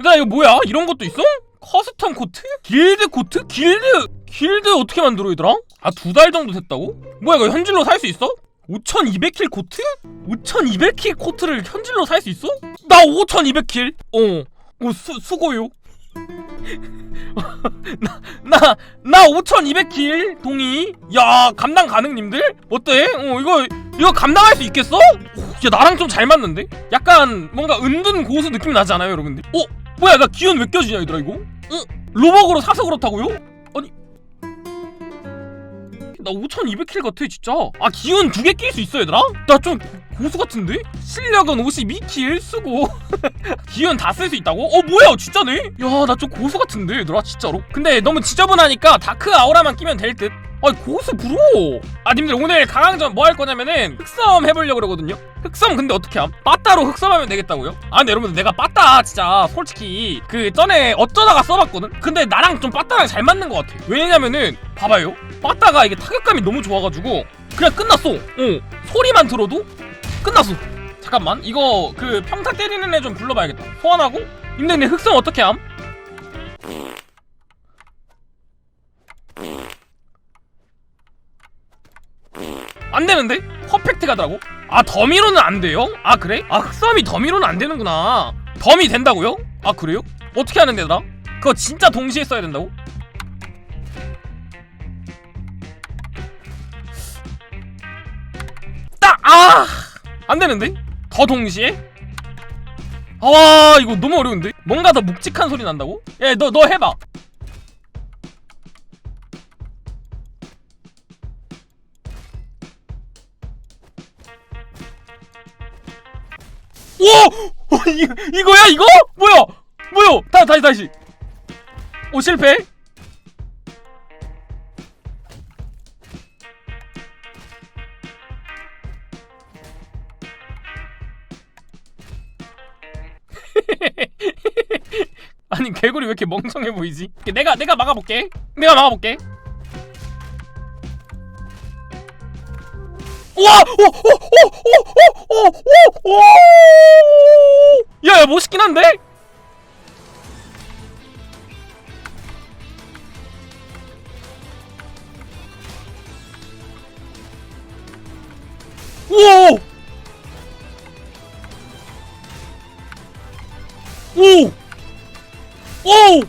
얘들아 이거 뭐야? 이런 것도 있어? 커스텀 코트? 길드 코트? 길드 길드 어떻게 만들어 얘들아? 아 두 달 정도 됐다고? 뭐야 이거 현질로 살 수 있어? 5200킬 코트? 5200킬 코트를 현질로 살 수 있어? 나 5200킬? 어. 어 수, 수고요. 나, 나, 나 5200킬 동의. 야, 감당 가능 님들? 어때? 어, 이거, 이거 감당할 수 있겠어? 오, 야, 나랑 좀 잘 맞는데? 약간 뭔가 은둔 고수 느낌 나지 않아요, 여러분들? 어? 뭐야, 나 기운 왜 껴지냐, 얘들아, 이거? 어? 로벅으로 사서 그렇다고요? 아니. 나 5200킬 같아, 진짜. 아, 기운 두 개 낄 수 있어, 얘들아? 나 좀 고수 같은데? 실력은 52킬 쓰고. 기운 다 쓸 수 있다고? 어 뭐야 진짜네? 야 나 좀 고수 같은데 얘들아 진짜로? 근데 너무 지저분하니까 다크 아우라만 끼면 될 듯? 아이 고수 부러워 아 님들 오늘 강황전 뭐 할 거냐면은 흑섬 해보려고 그러거든요? 흑섬 근데 어떻게 함? 빠따로 흑섬하면 되겠다고요? 아 근데 여러분들 내가 빠따 진짜 솔직히 그 전에 어쩌다가 써봤거든? 근데 나랑 좀 빠따랑 잘 맞는 것 같아 왜냐면은 봐봐요 빠따가 이게 타격감이 너무 좋아가지고 그냥 끝났어 어 소리만 들어도 끝났어 잠깐만 이거 그 평타 때리는 애 좀 불러봐야겠다 소환하고 근데 근데 흑성 어떻게 함? 안 되는데? 퍼펙트 가더라고? 아 더미로는 안 돼요? 아 그래? 아 흑섬이 더미로는 안 되는구나 더미 된다고요? 아 그래요? 어떻게 하는 데더라? 그거 진짜 동시에 써야 된다고? 딱! 아! 안 되는데? 더 동시에? 아 이거 너무 어려운데? 뭔가 더 묵직한 소리 난다고? 야너너 해봐 오! 어, 이, 이거야 이거? 뭐야? 뭐야? 다, 다시 다시 오 실패? 아니 개구리 왜 이렇게 멍청해 보이지? 내가 내가 막아볼게. 내가 막아볼게. 와! 오! 오! 오! 오! 오! 오! 오! 야, 야 멋있긴 한데? 오! 오! 오!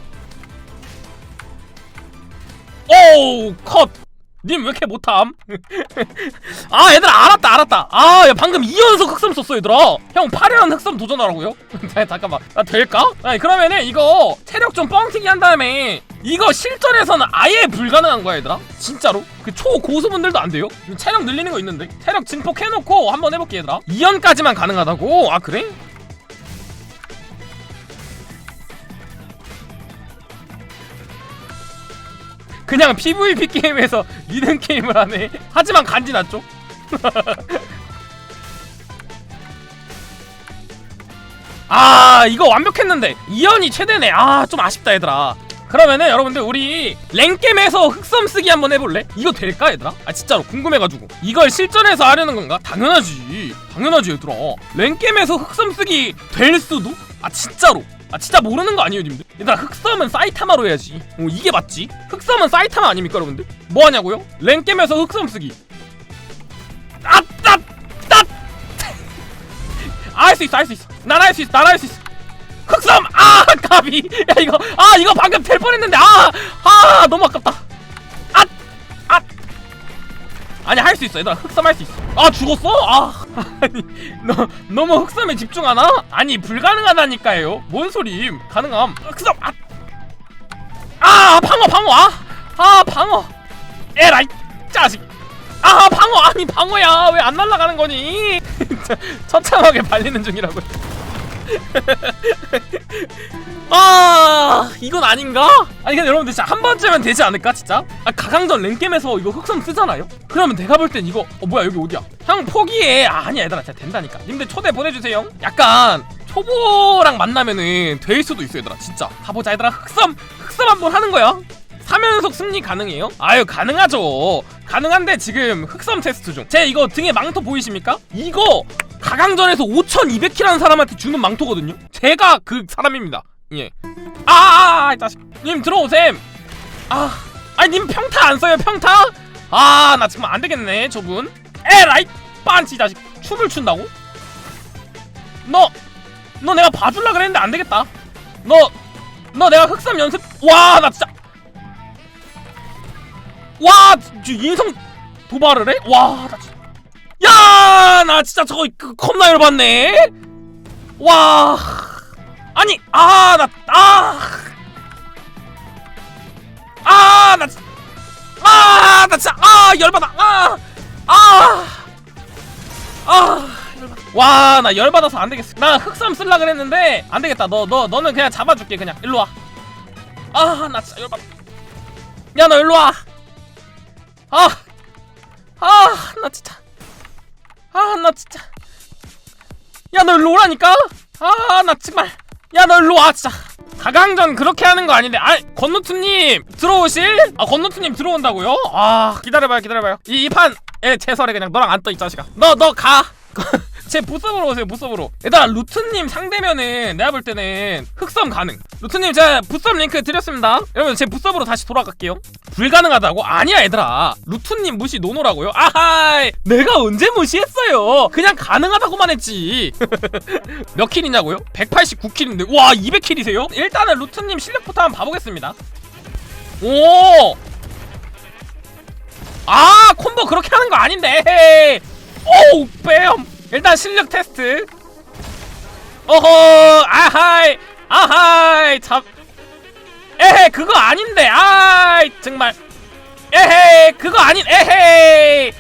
오! 컷! 님 왜 이렇게 못함? 아 얘들아 알았다 알았다 아 야 방금 2연속 흑섬 썼어 얘들아 형 8연 흑섬 도전하라고요? 자, 잠깐만 나 될까? 아니 그러면은 이거 체력 좀 뻥튀기 한 다음에 이거 실전에서는 아예 불가능한 거야 얘들아 진짜로 그 초고수분들도 안 돼요 체력 늘리는 거 있는데 체력 증폭 해놓고 한번 해볼게 얘들아 2연까지만 가능하다고? 아 그래? 그냥 PVP 게임에서 리듬 게임을 하네. 하지만 간지 났죠? 아 이거 완벽했는데 이연이 최대네. 아 좀 아쉽다 얘들아. 그러면은 여러분들 우리 랭겜에서 흑섬 쓰기 한번 해볼래? 이거 될까 얘들아? 아 진짜로 궁금해가지고 이걸 실전에서 하려는 건가? 당연하지 당연하지 얘들아 랭겜에서 흑섬 쓰기 될 수도? 아 진짜로 아 진짜 모르는 거 아니에요 님들? 얘들아 흑섬은 사이타마로 해야지. 어 이게 맞지? 흑섬은 사이타마 아닙니까 여러분들? 뭐 하냐고요? 랭겜에서 흑섬 쓰기. 아따따 할수 있어 할수 있어. 난할수 있어 난할수 있어. 흑섬! 아 까비. 야 이거 아 이거 방금 될 뻔했는데 아아 너무 아깝다. 아 아. 아니 할 수 있어 얘들아. 흑섬 할 수 있어. 아 죽었어? 아 아니 너 너무 흑섬에 집중하나? 아니 불가능하다니까요. 뭔 소림 가능함. 흑섬 아, 아 방어 방어 아, 아 방어. 에라이 짜식. 아 방어 아니 방어야. 왜 안 날아가는 거니? 처참하게 발리는 중이라고 아 이건 아닌가? 아니 근데 여러분들 진짜 한 번쯤은 되지 않을까 진짜? 아 가강전 랭겜에서 이거 흑섬 쓰잖아요? 그러면 내가 볼 땐 이거 어 뭐야 여기 어디야? 형 포기해 아 아니야 얘들아 진짜 된다니까 님들 초대 보내주세요 약간 초보랑 만나면은 될 수도 있어 얘들아 진짜 가보자 얘들아 흑섬 흑섬 한번 하는 거야 3연속 승리 가능해요? 아유 가능하죠 가능한데 지금 흑섬 테스트 중제 이거 등에 망토 보이십니까? 이거 가강전에서 5200킬 하는 사람한테 주는 망토거든요 제가 그 사람입니다 예. 아, 아, 아, 이 자식. 님 들어오셈. 아, 아니 님 평타 안 써요 평타? 아, 나 지금 안 되겠네 저분. 에라이 빤치 이 자식. 춤을 춘다고? 너, 너 내가 봐줄라 그랬는데 안 되겠다. 너, 너 내가 흑삼 연습. 와, 나 진짜. 와, 저 인성 도발을 해? 와, 나 진짜. 야, 나 진짜 저거 그, 겁나 열받네. 와, 아니, 아, 나, 아, 아, 아, 나 진짜, 아, 열받아, 아, 아, 아, 열받아. 와, 나 열받아서 안 되겠어. 나 흑삼 쓸라 그랬는데 안 되겠다. 너, 너, 너는 그냥 잡아줄게, 그냥 일로 와. 아, 나 진짜 열받아. 야, 너 일로 와. 아, 아, 나 진짜. 아, 나 진짜. 야, 너 일로 오라니까? 아, 나 정말. 야, 너 일로 와, 진짜. 가강전 그렇게 하는 거 아닌데. 아, 건노트님 들어오실? 아, 건노트님 들어온다고요? 아, 기다려봐요, 기다려봐요. 이, 이 판, 에, 제설에 그냥 너랑 안 떠, 이 자식아. 너, 너 가. 제 부섭으로 오세요, 부섭으로. 얘들아, 루트님 상대면은 내가 볼 때는 흑섬 가능. 루트님, 제가 부섭 링크 드렸습니다. 여러분, 제 부섭으로 다시 돌아갈게요. 불가능하다고? 아니야, 얘들아. 루트님 무시 노노라고요? 아하이, 내가 언제 무시했어요? 그냥 가능하다고만 했지. 몇 킬이냐고요? 189킬인데, 와, 200킬이세요? 일단은 루트님 실력부터 한번 봐보겠습니다. 오! 아, 콤보 그렇게 하는 거 아닌데. 오우, 뺨. 일단 실력 테스트. 어허, 아하이, 아하이, 잡. 에헤, 그거 아닌데. 아이, 정말. 에헤, 그거 아닌. 에헤.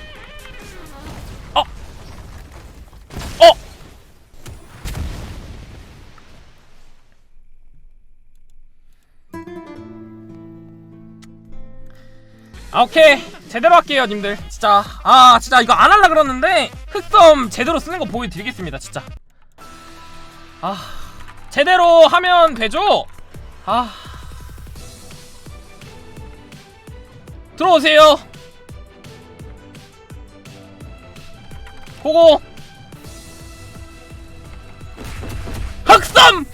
어. 어. 아, 오케이 제대로 할게요 님들 진짜 아 진짜 이거 안 할라 그러는데 흑섬 제대로 쓰는 거 보여드리겠습니다 진짜. 아 제대로 하면 되죠? 아. 들어오세요. 고고. 흑섬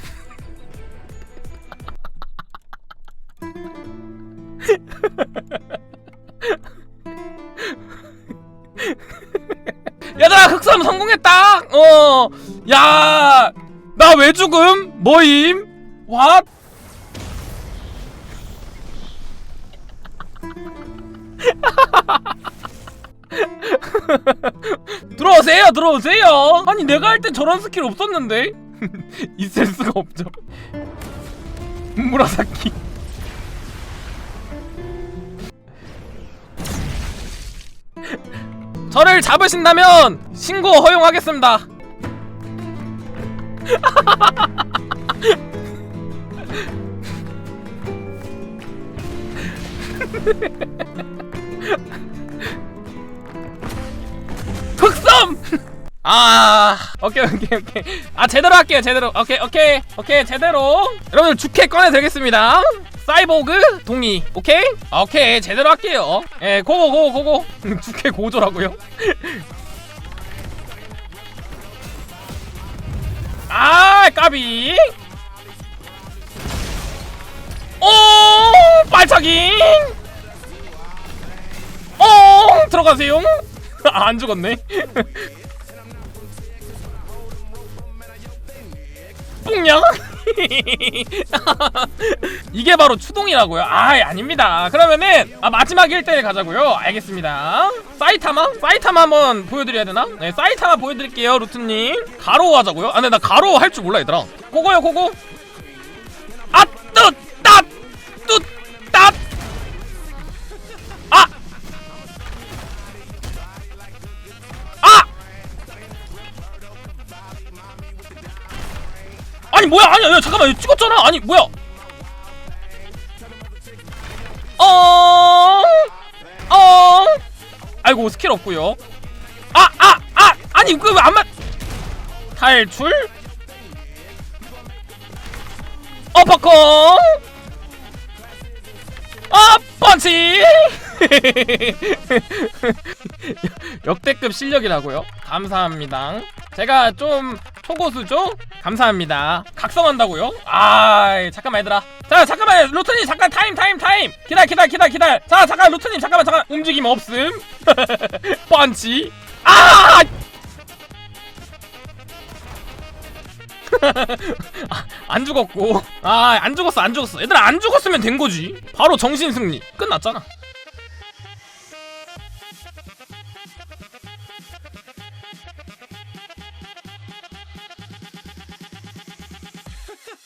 어 야 나 왜 죽음? 뭐임? 왓 들어오세요 들어오세요. 아니 내가 할 때 저런 스킬 없었는데? 있을 수가 없죠. 무라사키. 저를 잡으신다면 신고 허용하겠습니다. 흑섬! 아, 오케이, 오케이, 오케이. 아, 제대로 할게요, 제대로. 오케이, 오케이, 오케이, 제대로. 여러분들 주캐 꺼내드리겠습니다. 사이보그 동의, 오케이? 아, 오케이, 제대로 할게요. 예, 고고, 고고, 고고. 주캐 고조라고요? 아, 까비. 오, 발차기. 오, 들어가세요. 아, 안 죽었네. 뿡냥 이게 바로 추동이라고요? 아 아닙니다 그러면은 아, 마지막 1대1 가자고요 알겠습니다 사이타마? 사이타마 한번 보여드려야 되나? 네 사이타마 보여드릴게요 루트님 가로 하자고요? 아 근데 나 가로 할 줄 몰라 얘들아 고고요 고고 아니 뭐야 아니 야 잠깐만 찍었잖아 아니 뭐야 어... 어... 아이고 스킬 없고요 아! 아! 아! 아니 그거 왜안 맞... 탈출? 어퍼컷 아 펀치 역대급 실력이라고요? 감사합니다. 제가 좀 초고수죠? 감사합니다. 각성한다고요? 아 잠깐만 얘들아. 자 잠깐만 로트님 잠깐 타임 타임 타임. 기다려 기다려 기다려 기다려. 자 잠깐 로트님 잠깐만 잠깐. 움직임 없음. 펀치. 아! 아, 안 죽었고. 아 안 죽었어 안 죽었어. 얘들아 안 죽었으면 된 거지. 바로 정신 승리. 끝났잖아